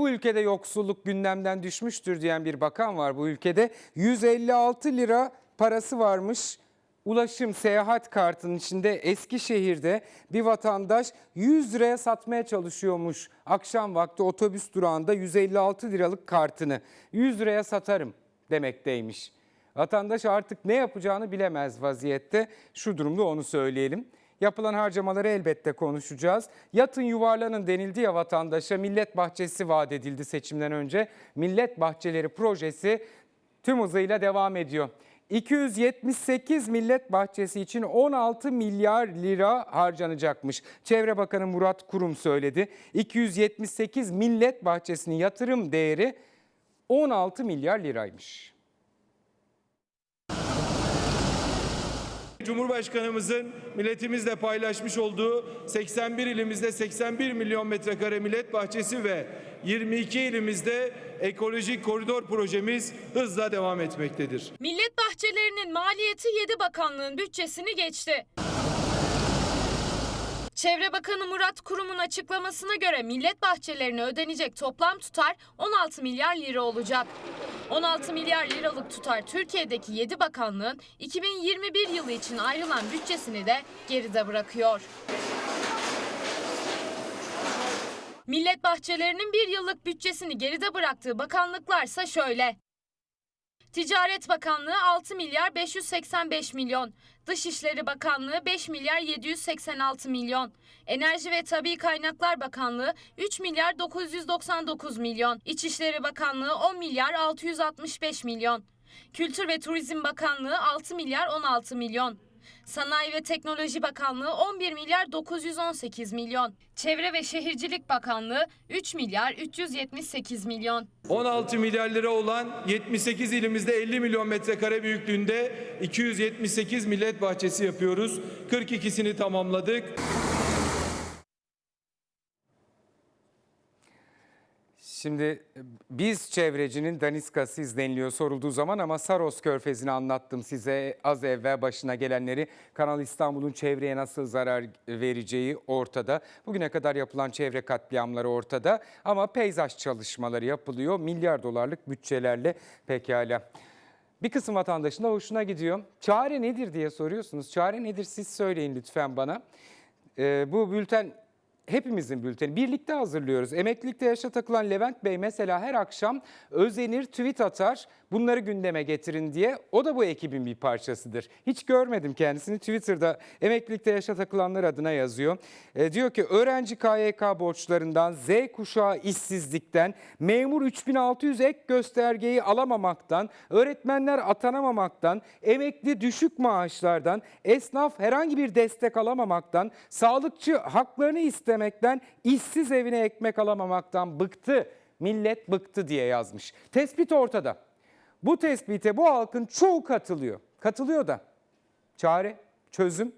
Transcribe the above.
bu ülkede yoksulluk gündemden düşmüştür diyen bir bakan var bu ülkede. 156 lira parası varmış. Ulaşım seyahat kartının içinde Eskişehir'de bir vatandaş 100 liraya satmaya çalışıyormuş. Akşam vakti otobüs durağında 156 liralık kartını 100 liraya satarım demekteymiş. Vatandaş artık ne yapacağını bilemez vaziyette. Şu durumda onu söyleyelim. Yapılan harcamaları elbette konuşacağız. Yatın yuvarlanın denildi ya vatandaşa millet bahçesi vaat edildi seçimden önce. Millet bahçeleri projesi tüm hızıyla devam ediyor. 278 millet bahçesi için 16 milyar lira harcanacakmış. Çevre Bakanı Murat Kurum söyledi. 278 millet bahçesinin yatırım değeri 16 milyar liraymış. Cumhurbaşkanımızın milletimizle paylaşmış olduğu 81 ilimizde 81 milyon metrekare millet bahçesi ve 22 ilimizde ekolojik koridor projemiz hızla devam etmektedir. Millet bahçelerinin maliyeti 7 bakanlığın bütçesini geçti. Çevre Bakanı Murat Kurum'un açıklamasına göre millet bahçelerine ödenecek toplam tutar 16 milyar lira olacak. 16 milyar liralık tutar Türkiye'deki 7 bakanlığın 2021 yılı için ayrılan bütçesini de geride bırakıyor. Millet bahçelerinin bir yıllık bütçesini geride bıraktığı bakanlıklarsa şöyle. Ticaret Bakanlığı 6 milyar 585 milyon. Dışişleri Bakanlığı 5 milyar 786 milyon. Enerji ve Tabi Kaynaklar Bakanlığı 3 milyar 999 milyon. İçişleri Bakanlığı 10 milyar 665 milyon. Kültür ve Turizm Bakanlığı 6 milyar 16 milyon. Sanayi ve Teknoloji Bakanlığı 11 milyar 918 milyon. Çevre ve Şehircilik Bakanlığı 3 milyar 378 milyon. 16 milyar lira olan 78 ilimizde 50 milyon metrekare büyüklüğünde 278 millet bahçesi yapıyoruz. 42'sini tamamladık. Şimdi e, biz çevrecinin daniskası deniliyor sorulduğu zaman ama Saros Körfezi'ni anlattım size az evvel başına gelenleri. Kanal İstanbul'un çevreye nasıl zarar vereceği ortada. Bugüne kadar yapılan çevre katliamları ortada ama peyzaj çalışmaları yapılıyor. Milyar dolarlık bütçelerle pekala. Bir kısım vatandaşın da hoşuna gidiyor. Çare nedir diye soruyorsunuz. Çare nedir siz söyleyin lütfen bana. Ee, bu bülten hepimizin bülteni. Birlikte hazırlıyoruz. Emeklilikte yaşa takılan Levent Bey mesela her akşam özenir, tweet atar. Bunları gündeme getirin diye. O da bu ekibin bir parçasıdır. Hiç görmedim kendisini. Twitter'da emeklilikte yaşa takılanlar adına yazıyor. E, diyor ki öğrenci KYK borçlarından, Z kuşağı işsizlikten, memur 3600 ek göstergeyi alamamaktan, öğretmenler atanamamaktan, emekli düşük maaşlardan, esnaf herhangi bir destek alamamaktan, sağlıkçı haklarını istemekten, işsiz evine ekmek alamamaktan bıktı. Millet bıktı diye yazmış. Tespit ortada. Bu tespite bu halkın çoğu katılıyor. Katılıyor da. Çare, çözüm